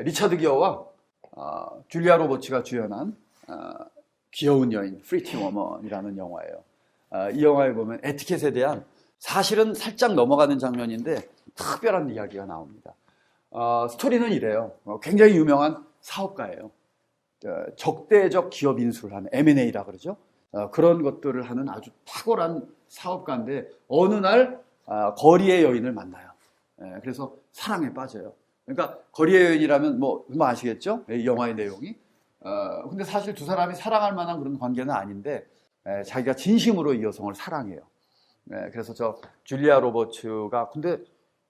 에, 리차드 기어와 아, 줄리아 로버츠가 주연한 아, 귀여운 여인 프리티 워먼이라는 영화예요. 아, 이 영화에 보면 에티켓에 대한 사실은 살짝 넘어가는 장면인데 특별한 이야기가 나옵니다. 어, 스토리는 이래요. 어, 굉장히 유명한 사업가예요. 어, 적대적 기업 인수를 하는 M&A라 그러죠. 어, 그런 것들을 하는 아주 탁월한 사업가인데 어느 날 아, 거리의 여인을 만나요. 예, 그래서 사랑에 빠져요. 그러니까 거리의 여인이라면 뭐 금방 아시겠죠? 이 영화의 내용이. 어, 근데 사실 두 사람이 사랑할 만한 그런 관계는 아닌데 에, 자기가 진심으로 이 여성을 사랑해요. 에, 그래서 저 줄리아 로버츠가 근데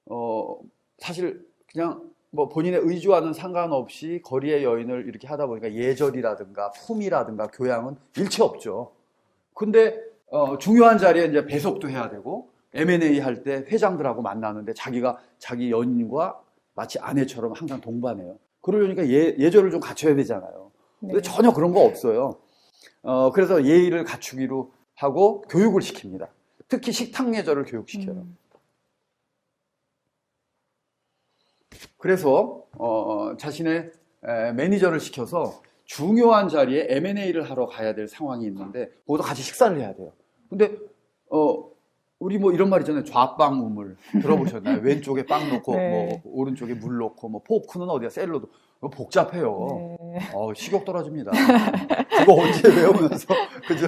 어, 사실 그냥 뭐 본인의 의지와는 상관없이 거리의 여인을 이렇게 하다 보니까 예절이라든가 품이라든가 교양은 일체 없죠. 근데 어, 중요한 자리에 이제 배석도 해야 되고 M&A 할 때 회장들하고 만나는데 자기가 자기 연인과 마치 아내처럼 항상 동반해요. 그러려니까 예, 예절을 좀 갖춰야 되잖아요. 근데 네. 전혀 그런 거 없어요. 어, 그래서 예의를 갖추기로 하고 교육을 시킵니다. 특히 식탁 예절을 교육시켜요. 음. 그래서 어, 자신의 에, 매니저를 시켜서 중요한 자리에 M&A를 하러 가야 될 상황이 있는데 거기서 같이 식사를 해야 돼요. 근데 어 우리 뭐 이런 말 있잖아요. 좌빵 우물 들어보셨나요? 왼쪽에 빵 놓고 네. 뭐 오른쪽에 물 놓고 뭐 포크는 어디야? 샐러드 복잡해요. 네. 어, 식욕 떨어집니다. 그거 언제 배우면서, 그죠?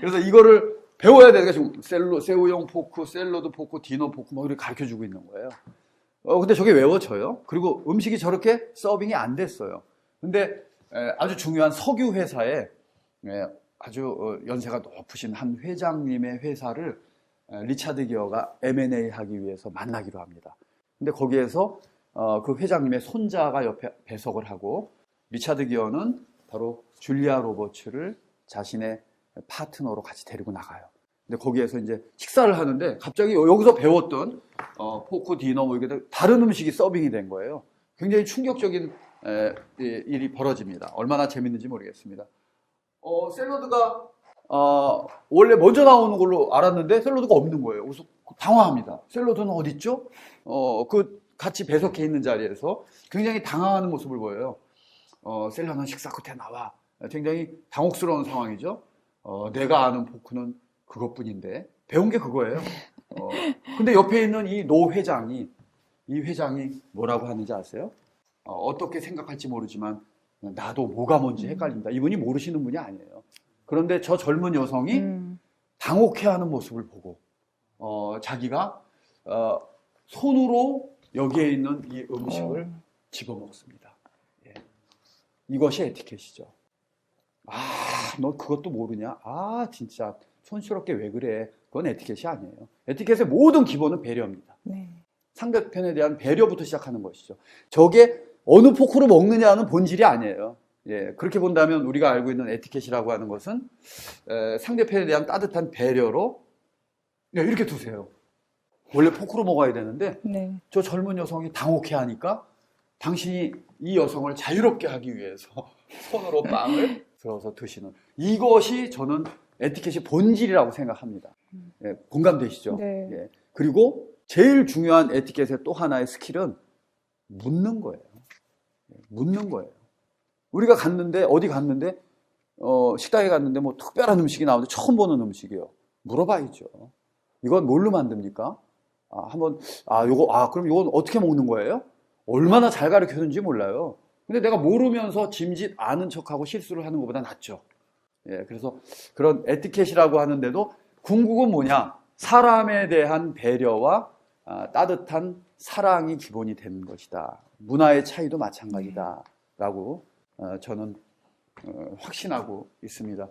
그래서 이거를 배워야 되니까 지금 셀로, 새우용 포크, 샐러드 포크, 디너 포크 뭐 이렇게 가르쳐 주고 있는 거예요. 어, 근데 저게 외워져요. 그리고 음식이 저렇게 서빙이 안 됐어요. 근데 에, 아주 중요한 석유 회사에 에, 아주 어, 연세가 높으신 한 회장님의 회사를 에, 리차드 기어가 M&A 하기 위해서 만나기로 합니다. 근데 거기에서 어, 그 회장님의 손자가 옆에 배석을 하고 리차드 기어는 바로 줄리아 로버츠를 자신의 파트너로 같이 데리고 나가요. 근데 거기에서 이제 식사를 하는데 갑자기 여기서 배웠던 어, 포크 디너 뭐 이게 다른 음식이 서빙이 된 거예요. 굉장히 충격적인 에, 이- 일이 벌어집니다. 얼마나 재밌는지 모르겠습니다. 어, 샐러드가 어, 원래 먼저 나오는 걸로 알았는데 샐러드가 없는 거예요. 그래서 당황합니다. 샐러드는 어디 있죠? 어, 그 같이 배석해 있는 자리에서 굉장히 당황하는 모습을 보여요. 어, 샐러드는 식사 끝에 나와. 굉장히 당혹스러운 상황이죠. 어, 내가 아는 포크는 그것뿐인데 배운 게 그거예요. 어, 근데 옆에 있는 이 노 회장이 이 회장이 뭐라고 하는지 아세요? 어, 떻게 생각할지 모르지만 나도 뭐가 뭔지 헷갈린다. 이분이 모르시는 분이 아니에요. 그런데 저 젊은 여성이 음. 당혹해하는 모습을 보고 어, 자기가 어, 손으로 여기에 있는 이 음식을 어. 집어먹습니다. 예. 이것이 에티켓이죠. 아, 너 그것도 모르냐? 아, 진짜 촌스럽게 왜 그래? 그건 에티켓이 아니에요. 에티켓의 모든 기본은 배려입니다. 네. 상대편에 대한 배려부터 시작하는 것이죠. 저게 어느 포크로 먹느냐는 본질이 아니에요. 예, 그렇게 본다면 우리가 알고 있는 에티켓이라고 하는 것은 에, 상대편에 대한 따뜻한 배려로 야, 이렇게 두세요. 원래 포크로 먹어야 되는데 네. 저 젊은 여성이 당혹해 하니까 당신이 이 여성을 자유롭게 하기 위해서 손으로 빵을 들어서 드시는 이것이 저는 에티켓의 본질이라고 생각합니다. 예, 공감되시죠? 네. 예. 그리고 제일 중요한 에티켓의 또 하나의 스킬은 묻는 거예요. 예, 묻는 거예요. 우리가 갔는데 어디 갔는데 어, 식당에 갔는데 뭐 특별한 음식이 나오는데 처음 보는 음식이에요. 물어봐야죠. 이건 뭘로 만듭니까? 아, 한번 아 요거 아 그럼 이건 어떻게 먹는 거예요? 얼마나 잘 가르쳐 줬는지 몰라요. 근데 내가 모르면서 짐짓 아는 척하고 실수를 하는 것보다 낫죠. 예, 그래서 그런 에티켓이라고 하는데도 궁극은 뭐냐? 사람에 대한 배려와 아, 따뜻한 사랑이 기본이 되는 것이다. 문화의 차이도 마찬가지다라고 어, 저는 어, 확신하고 있습니다.